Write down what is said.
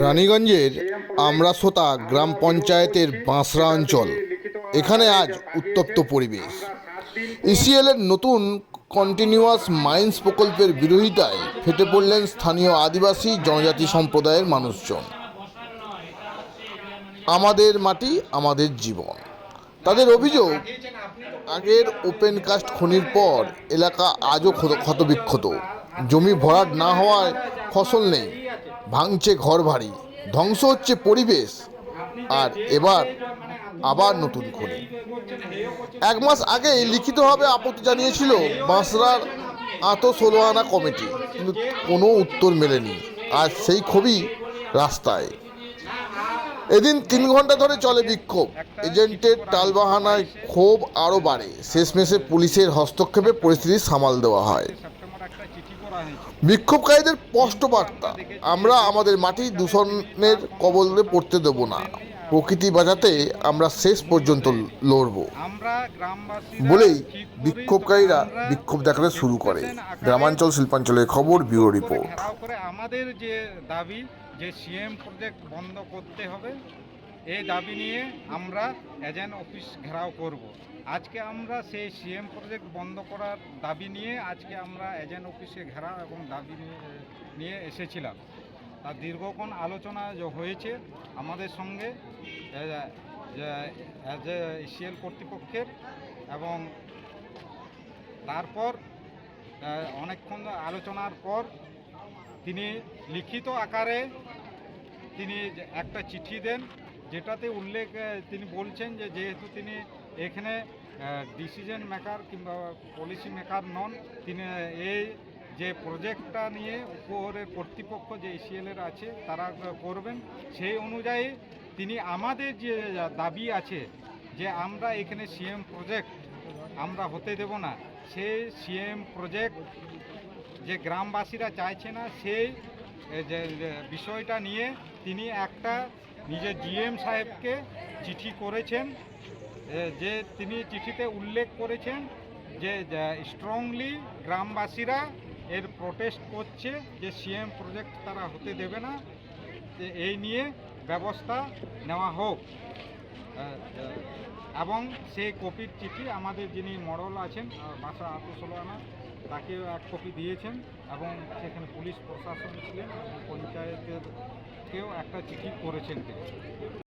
রানীগঞ্জের আমরাসোতা গ্রাম পঞ্চায়েতের বাঁশরা অঞ্চল। এখানে আজ উত্তপ্ত পরিবেশ। ইসিএলের নতুন কন্টিনিউয়াস মাইন্স প্রকল্পের বিরোধিতায় ফেটে পড়লেন স্থানীয় আদিবাসী জনজাতি সম্প্রদায়ের মানুষজন। আমাদের মাটি, আমাদের জীবন। তাদের অভিযোগ, আগের ওপেন কাস্ট খনির পর এলাকা আজও ক্ষত- ক্ষতবিক্ষত জমি ভরাট না হওয়ায় ফসল নেই। ভাঙছে ঘর ভারী ধ্বংস হচ্ছে পরিবেশ। আর এবার আবার নতুন খনি এক মাস আগে লিখিতভাবে আপত্তি জানিয়েছিল বাঁশরার আত ষোলো কমিটি, কিন্তু কোনো উত্তর মেলেনি। আর সেই ক্ষোভই রাস্তায়। এদিন তিন ঘণ্টা ধরে চলে বিক্ষোভ। এজেন্টের টালবাহানায় ক্ষোভ আরও বাড়ে। শেষমেশে পুলিশের হস্তক্ষেপে পরিস্থিতি সামাল দেওয়া হয় সেপ্টেম্বর একটা চিঠি করা হয়েছে বিক্ষোভকারীদের স্পষ্ট বার্তা আমরা আমাদের মাটি দূষণের কবলে পড়তে দেব না। প্রকৃতি বাঁচাতে আমরা শেষ পর্যন্ত লড়ব। বলেই বিক্ষোভকারীরা বিক্ষোভ দেখাতে শুরু করে। গ্রামাঞ্চল শিল্পাঞ্চলের খবর, ব্যুরো রিপোর্ট। আমাদের যে দাবি যে সিএম প্রজেক্ট বন্ধ করতে হবে এই দাবি নিয়ে আমরা এজেন্ট অফিস ঘেরাও করব। আজকে আমরা সেই সিএম প্রজেক্ট বন্ধ করার দাবি নিয়ে আজকে আমরা এজেন্ট অফিসে ঘেরাও এবং দাবি নিয়ে এসেছিলাম তার দীর্ঘক্ষণ আলোচনা হয়েছে, আমাদের সঙ্গে সিএল কর্তৃপক্ষের এবং তারপর অনেকক্ষণ আলোচনার পর তিনি লিখিত আকারে তিনি একটা চিঠি দেন যেটাতে উল্লেখ তিনি বলছেন যে যেহেতু তিনি এখানে ডিসিশন মেকার কিংবা পলিসি মেকার নন, তিনি এই যে প্রজেক্টটা নিয়ে উপরের কর্তৃপক্ষ যে এসিএলের আছে, তারা করবেন। সেই অনুযায়ী তিনি আমাদের যে দাবি আছে যে আমরা এখানে সিএম প্রজেক্ট আমরা হতে দেব না, সেই সিএম প্রজেক্ট যে গ্রামবাসীরা চাইছে না, সেই বিষয়টা নিয়ে তিনি একটা নিজের জিএম সাহেবকে চিঠি করেছেন যে তিনি চিঠিতে উল্লেখ করেছেন যে স্ট্রংলি গ্রামবাসীরা এর প্রোটেস্ট করছে, যে সিএম প্রজেক্ট তারা হতে দেবে না এই নিয়ে ব্যবস্থা নেওয়া হোক। এবং সেই কপির চিঠি আমাদের যিনি মডল আছেন বাসা আতুসলানা তাকেও এক কপি দিয়েছেন এবং সেখানে পুলিশ প্রশাসন ছিলেন পঞ্চায়েতের কেউ একটা চিঠি করেছেন তিনি।